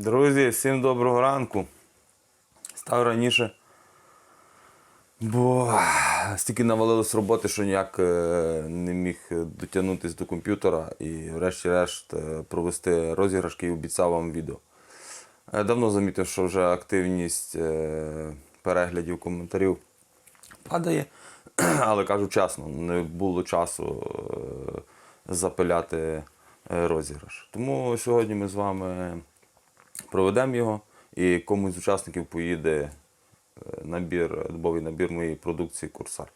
Друзі, всім доброго ранку. Став раніше, бо стільки навалилось роботи, що ніяк е, не міг дотягнутися до комп'ютера і врешті-решт е, провести розіграш, який обіцяв вам відео. Е, Давно замітив, що вже активність переглядів коментарів падає, але кажу чесно, не було часу запиляти розіграш. Тому сьогодні ми з вами проведемо його і комусь з учасників поїде е, набір, дубовий набір моєї продукції Курсар.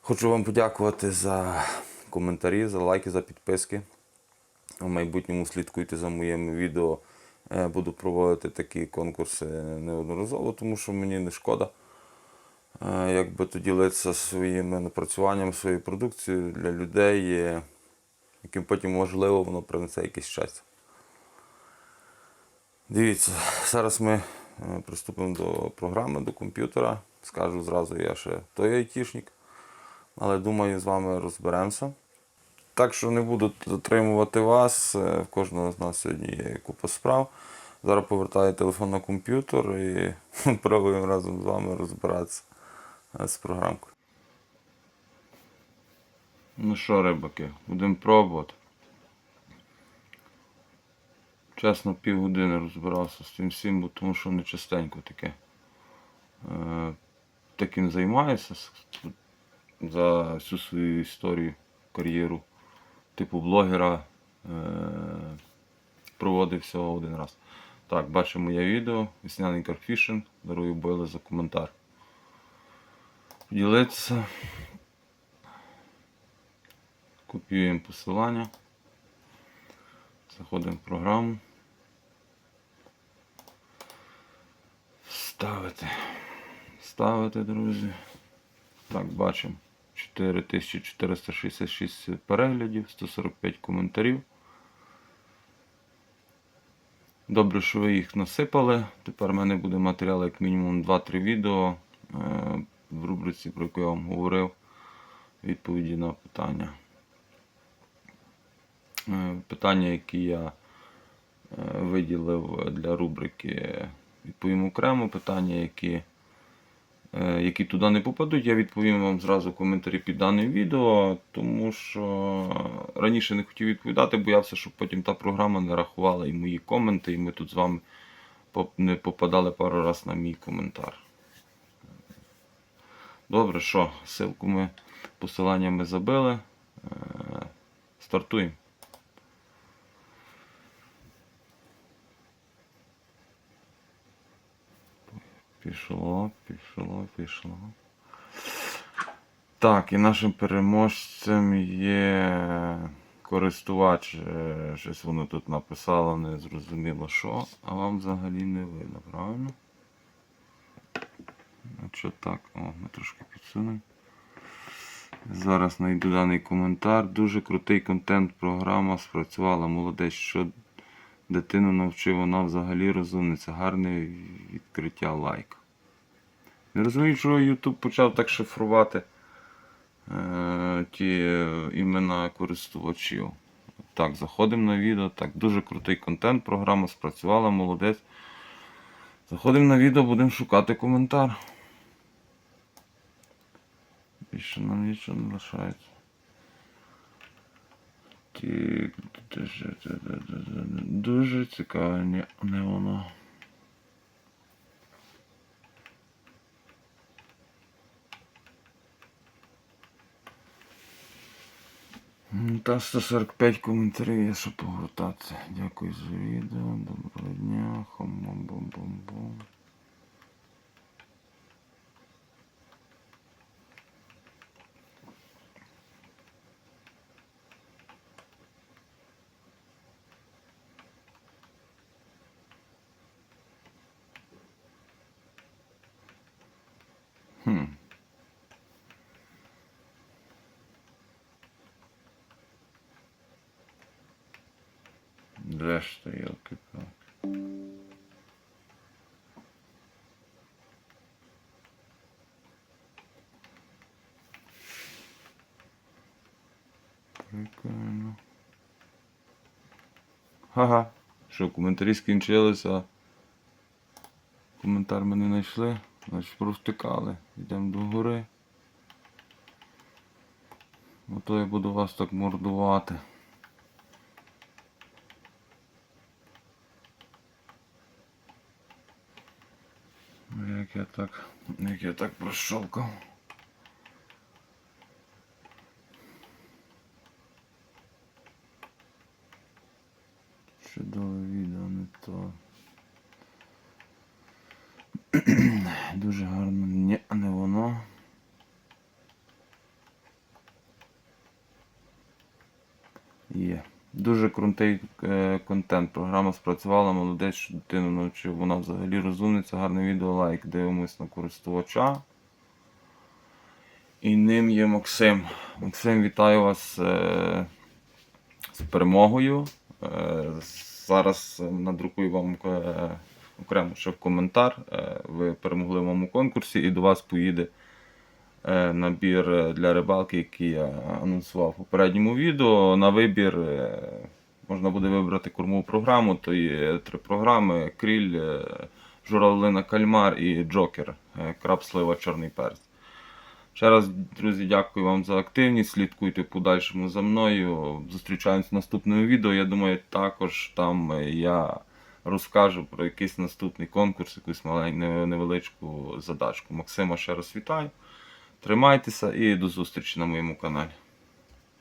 Хочу вам подякувати за коментарі, за лайки, за підписки. В майбутньому слідкуйте за моїми відео. Е, Буду проводити такі конкурси неодноразово, тому що мені не шкода. е, Якби то ділитися своїми напрацюванням, своєю продукцією для людей, яким потім можливо воно принесе якесь щастя. Дивіться, зараз ми е, приступимо до програми, до комп'ютера. Скажу зразу, я ще той айтішник, але думаю, з вами розберемося. Так що не буду затримувати вас. е, В кожного з нас сьогодні є купа справ. Зараз повертаю телефон на комп'ютер і пробуємо разом з вами розбиратися е, з програмкою. Ну що, рибаки, будемо пробувати. Чесно, півгодини розбирався з цим всім, бо тому що не частенько таке. Е, таким займаюся за всю свою історію, кар'єру типу блогера. Е, проводив всього один раз. Так, бачимо моє відео, весняний карфішинг. Дарую бойли за коментар. Ділитися. Копіюємо посилання. Заходимо в програму. Ставити. Ставити, друзі. Так, бачимо. 4466 переглядів, 145 коментарів. Добре, що ви їх насипали. Тепер в мене буде матеріал як мінімум 2-3 відео е, в рубриці, про яку я вам говорив. Відповіді на питання. Е, Питання, які я е, виділив для рубрики, відповім окремо. Питання, які, е, які туди не попадуть, я відповім вам зразу коментарі під даним відео, тому що раніше не хотів відповідати, боявся, щоб потім та програма не рахувала і мої коменти, і ми тут з вами не попадали пару раз на мій коментар. Добре, що, ссылку ми посилання ми забили. Е, Стартуємо. Пішло, пішло, пішло. Так, і нашим переможцем є користувач. е, Щось воно тут написало, не зрозуміло що, а вам взагалі не видно, правильно? А що так? О, ми трошки підсунемо. Зараз знайду даний коментар. Дуже крутий контент, програма спрацювала. Молодець, що дитину навчив, вона взагалі розумниця. Гарне відкриття лайк. Не розумію, чого YouTube почав так шифрувати е, ті е, імена користувачів. Так, заходимо на відео. Так, дуже крутий контент, програма спрацювала, молодець. Заходимо на відео, будемо шукати коментар. Більше нам нічого не лишається. Ті- дуже- цікаве, ні, не воно. Та 145 коментарів є, що погортати. Дякую за відео. Доброго дня. Хом-бом-бом-бом-бом. Решта, елки-палки. Прикольно. Ага. Що, коментарі скінчилися. Коментар ми не знайшли. Значить провтикали. Йдемо до гори. Ото я буду вас так мордувати. Ну, Як я так, як я так прощовкав. Чудове відео, не то. Дуже гарно. Ні, не воно. Є. Дуже крутий е, контент. Програма спрацювала, молодець, що дитину навчив. Вона взагалі розумниця, гарне відео, лайк. Дивимось на користувача. І ним є Максим. Максим, вітаю вас е, з перемогою. Е, зараз надрукую вам е, окремо ще в коментар. Е, ви перемогли в моєму конкурсі і до вас поїде набір е, для рибалки, який я анонсував в попередньому відео. На вибір е, можна буде вибрати кормову програму, то є три програми: кріль, е, журавлина кальмар і джокер, е, краб слива чорний перець. Ще раз, друзі, дякую вам за активність. Слідкуйте подальшому за мною. Зустрічаємось в наступному відео. Я думаю, також там е, я розкажу про якийсь наступний конкурс, якусь невеличку задачку. Максима ще раз вітаю. Тримайтеся і до зустрічі на моєму каналі.